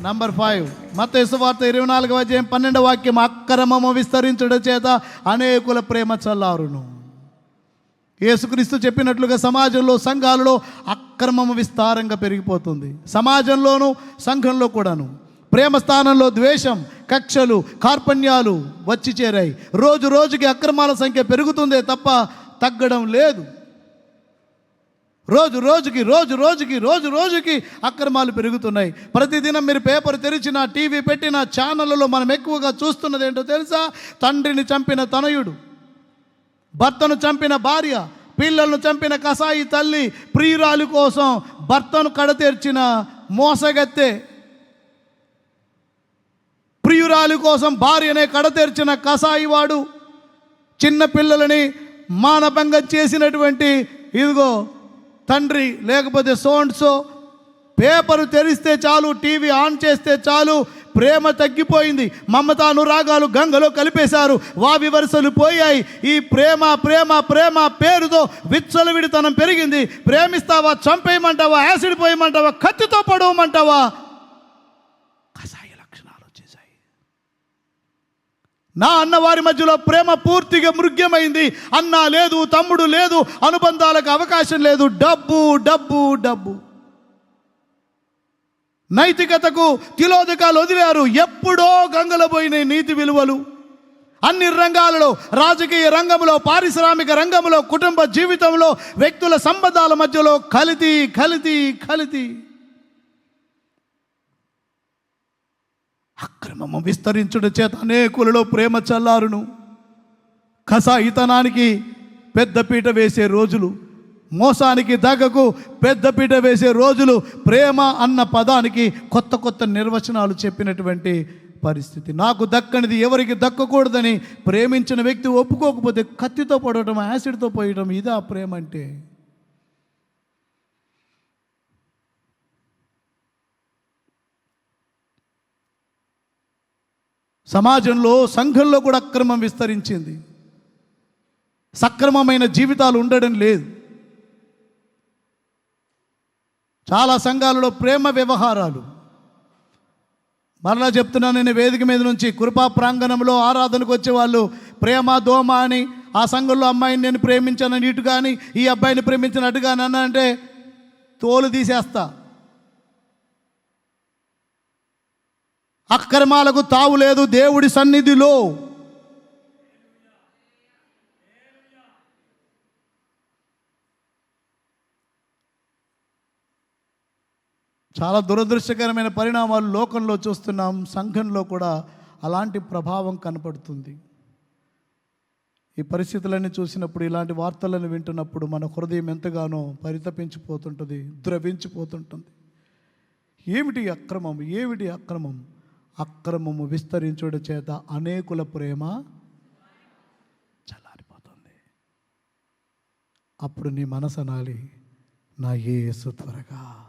Number five మత వార్త ఇరవై నాలుగు అధ్యాయం పన్నెండు వాక్యం అక్రమము విస్తరించడం చేత అనేకుల ప్రేమ చల్లారును. యేసుక్రీస్తు చెప్పినట్లుగా సమాజంలో సంఘాలలో అక్రమము విస్తారంగా పెరిగిపోతుంది. సమాజంలోనూ సంఘంలో కూడాను. ప్రేమ స్థానంలో ద్వేషం కక్షలు కార్పణ్యాలు వచ్చి చేరాయి. రోజు రోజుకి అక్రమాల సంఖ్య పెరుగుతుందే తప్ప తగ్గడం లేదు. రోజు రోజుకి రోజు రోజుకి రోజు రోజుకి అక్రమాలు పెరుగుతున్నాయి. ప్రతిదినం మీరు పేపర్ తెరిచిన టీవీ పెట్టిన ఛానళ్ళలో మనం ఎక్కువగా చూస్తున్నది ఏంటో తెలుసా? తండ్రిని చంపిన తనయుడు భర్తను చంపిన భార్య పిల్లలను చంపిన కసాయి తల్లి ప్రియురాలు కోసం భర్తను కడతెర్చిన మోసగత్తె ప్రియురాలు కోసం భార్యనే కడతెర్చిన కసాయి వాడు చిన్న పిల్లలని మానభంగం చేసినటువంటి ఇదిగో తండ్రి లేకపోతే సోండ్సో పేపరు తెరిస్తే చాలు టీవీ ఆన్ చేస్తే చాలు ప్రేమ తగ్గిపోయింది. మమతానురాగాలు గంగలో కలిపేశారు. వావి వరుసలు పోయాయి. ఈ ప్రేమ ప్రేమ ప్రేమ పేరుతో విచ్చలవిడితనం పెరిగింది. ప్రేమిస్తావా చంపేయమంటావా యాసిడ్ పోయమంటావా కత్తితో పడవమంటావా? నా అన్న వారి మధ్యలో ప్రేమ పూర్తిగా మృగ్యమైంది. అన్న లేదు తమ్ముడు లేదు అనుబంధాలకు అవకాశం లేదు. డబ్బు డబ్బు డబ్బు. నైతికతకు తిలోదకాలు వదిలారు. ఎప్పుడో గంగలో నీతి విలువలు. అన్ని రంగాలలో రాజకీయ రంగంలో పారిశ్రామిక రంగంలో కుటుంబ జీవితంలో వ్యక్తుల సంబంధాల మధ్యలో కలితి కలితి కలితి. ప్రేమము విస్తరించుట చేత అనేకులలో ప్రేమ చల్లారును. కసాయితనానికి పెద్దపీట వేసే రోజులు మోసానికి దగ్గకు పెద్దపీట వేసే రోజులు ప్రేమ అన్న పదానికి కొత్త కొత్త నిర్వచనాలు చెప్పినటువంటి పరిస్థితి. నాకు దక్కనిది ఎవరికి దక్కకూడదని ప్రేమించిన వ్యక్తి ఒప్పుకోకపోతే కత్తితో పడటం యాసిడ్తో పోయటం ఇదా ప్రేమ అంటే? సమాజంలో సంఘంలో కూడా అక్రమం విస్తరించింది. సక్రమమైన జీవితాలు ఉండడం లేదు. చాలా సంఘాలలో ప్రేమ వ్యవహారాలు. మరలా చెప్తున్నాను నేను వేదిక మీద నుంచి కృపా ప్రాంగణంలో ఆరాధనకు వచ్చే వాళ్ళు ప్రేమ దోమ అని ఆ సంఘంలో అమ్మాయిని నేను ప్రేమించానని ఇటు కానీ ఈ అబ్బాయిని ప్రేమించినట్టు కానీ అన్న అంటే తోలు తీసేస్తా. అక్రమాలకు తావు లేదు దేవుడి సన్నిధిలో. చాలా దురదృష్టకరమైన పరిణామాలు లోకంలో చూస్తున్నాం సంఘంలో కూడా అలాంటి ప్రభావం కనపడుతుంది. ఈ పరిస్థితులన్నీ చూసినప్పుడు ఇలాంటి వార్తలను వింటున్నప్పుడు మన హృదయం ఎంతగానో పరితపించిపోతుంటుంది ద్రవించిపోతుంటుంది. ఏమిటి అక్రమం? ఏమిటి అక్రమం? అక్రమము విస్తరించుడు చేత అనేకుల ప్రేమ చల్లారిపోతుంది. అప్పుడు నీ మనసు అనాలి నా యేసు త్వరగా.